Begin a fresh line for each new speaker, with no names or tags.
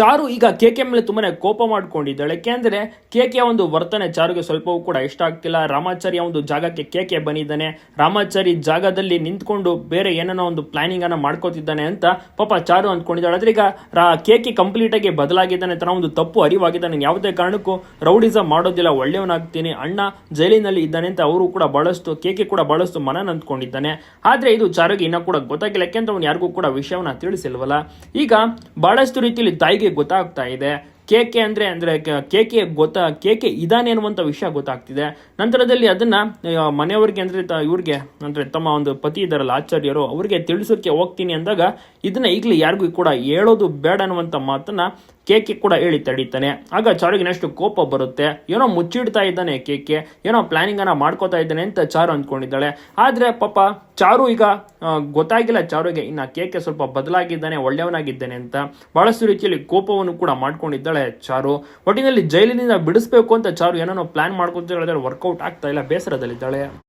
ಚಾರು ಈಗ ಕೆಕೆ ಮೇಲೆ ತುಂಬಾನೇ ಕೋಪ ಮಾಡ್ಕೊಂಡಿದ್ದಾಳೆ. ಯಾಕೆಂದ್ರೆ ಕೆ ಒಂದು ವರ್ತನೆ ಚಾರುಗೆ ಸ್ವಲ್ಪವೂ ಕೂಡ ಇಷ್ಟ ಆಗ್ತಿಲ್ಲ. ರಾಮಾಚಾರಿ ಒಂದು ಜಾಗಕ್ಕೆ ಕೆ ಕೆ ಬಂದಿದ್ದಾನೆ. ರಾಮಾಚಾರಿ ಜಾಗದಲ್ಲಿ ನಿಂತ್ಕೊಂಡು ಬೇರೆ ಏನನ್ನೋ ಒಂದು ಪ್ಲಾನಿಂಗ್ ಅನ್ನ ಮಾಡ್ಕೋತಿದ್ದಾನೆ ಅಂತ ಪಾಪ ಚಾರು ಅಂದ್ಕೊಂಡಿದ್ದಾಳೆ. ಆದ್ರೆ ಈಗ ರಾ ಕೆ ಕಂಪ್ಲೀಟ್ ಆಗಿ ಬದಲಾಗಿದ್ದಾನೆ. ತನ್ನ ಒಂದು ತಪ್ಪು ಅರಿವಾಗಿದ್ದಾನೆ. ಯಾವುದೇ ಕಾರಣಕ್ಕೂ ರೌಡಿಸಮ್ ಮಾಡೋದಿಲ್ಲ. ಒಳ್ಳೆಯವನಾಗ್ತೀನಿ. ಅಣ್ಣ ಜೈಲಿನಲ್ಲಿ ಇದ್ದಾನೆ ಅಂತ ಅವರು ಕೂಡ ಬಹಳಷ್ಟು ಕೆ ಕೂಡ ಬಹಳಷ್ಟು ಮನನ ಅಂದ್ಕೊಂಡಿದ್ದಾನೆ. ಆದ್ರೆ ಇದು ಚಾರುಗೆ ಇನ್ನೂ ಕೂಡ ಗೊತ್ತಾಗಿಲ್ಲ. ಯಾಕೆಂದ್ರೆ ಅವ್ನು ಯಾರಿಗೂ ಕೂಡ ವಿಷಯವನ್ನ ತಿಳಿಸಿಲ್ವಲ್ಲ. ಈಗ ಬಹಳಷ್ಟು ರೀತಿಯಲ್ಲಿ ತಾಯಿಗೆ ಗೊತ್ತಾಗ್ತಾ ಇದೆ. ಕೆ ಅಂದ್ರೆ ಅಂದ್ರೆ ಗೊತ್ತ ಗೊತ್ತಾ ಕೆ ಇದಾನೆ ಅನ್ನುವಂಥ ವಿಷಯ ಗೊತ್ತಾಗ್ತಿದೆ. ನಂತರದಲ್ಲಿ ಅದನ್ನ ಮನೆಯವರಿಗೆ ಅಂದ್ರೆ ತ- ಇವ್ರಿಗೆ, ಅಂದ್ರೆ ತಮ್ಮ ಒಂದು ಪತಿ ಇದಾರಲ್ಲ ಆಚಾರ್ಯರು, ಅವ್ರಿಗೆ ತಿಳಿಸೋಕೆ ಹೋಗ್ತೀನಿ ಅಂದಾಗ ಇದನ್ನ ಈಗಲೇ ಯಾರಿಗೂ ಕೂಡ ಹೇಳೋದು ಬೇಡ ಅನ್ನುವಂಥ ಮಾತನ್ನ ಕೇಕೆ ಕೂಡ ಹೇಳಿ ತಡೀತಾನೆ. ಆಗ ಚಾರುಗೆ ಕೋಪ ಬರುತ್ತೆ. ಏನೋ ಮುಚ್ಚಿಡ್ತಾ ಇದ್ದಾನೆ ಕೇಕೆ. ಏನೋ ಪ್ಲಾನಿಂಗ್ ಅನ್ನ ಮಾಡ್ಕೋತಾ ಇದ್ದಾನೆ ಅಂತ ಚಾರು ಅಂದ್ಕೊಂಡಿದ್ದಾಳೆ. ಆದ್ರೆ ಪಾಪ ಚಾರು ಈಗ ಗೊತ್ತಾಗಿಲ್ಲ ಚಾರುಗೆ, ಇನ್ನ ಕೇಕೆ ಸ್ವಲ್ಪ ಬದಲಾಗಿದ್ದಾನೆ, ಒಳ್ಳೆಯವನಾಗಿದ್ದಾನೆ ಅಂತ. ಬಹಳಷ್ಟು ರೀತಿಯಲ್ಲಿ ಕೋಪವನ್ನು ಕೂಡ ಮಾಡ್ಕೊಂಡಿದ್ದಾಳೆ ಚಾರು. ಒಟ್ಟಿನಲ್ಲಿ ಜೈಲಿನಿಂದ ಬಿಡಿಸ್ಬೇಕು ಅಂತ ಚಾರು ಏನೋ ಪ್ಲಾನ್ ಮಾಡ್ಕೊತಿದ್ದಾಳೆ ವರ್ಕೌಟ್ ಆಗ್ತಾ ಇಲ್ಲ, ಬೇಸರದಲ್ಲಿದ್ದಾಳೆ.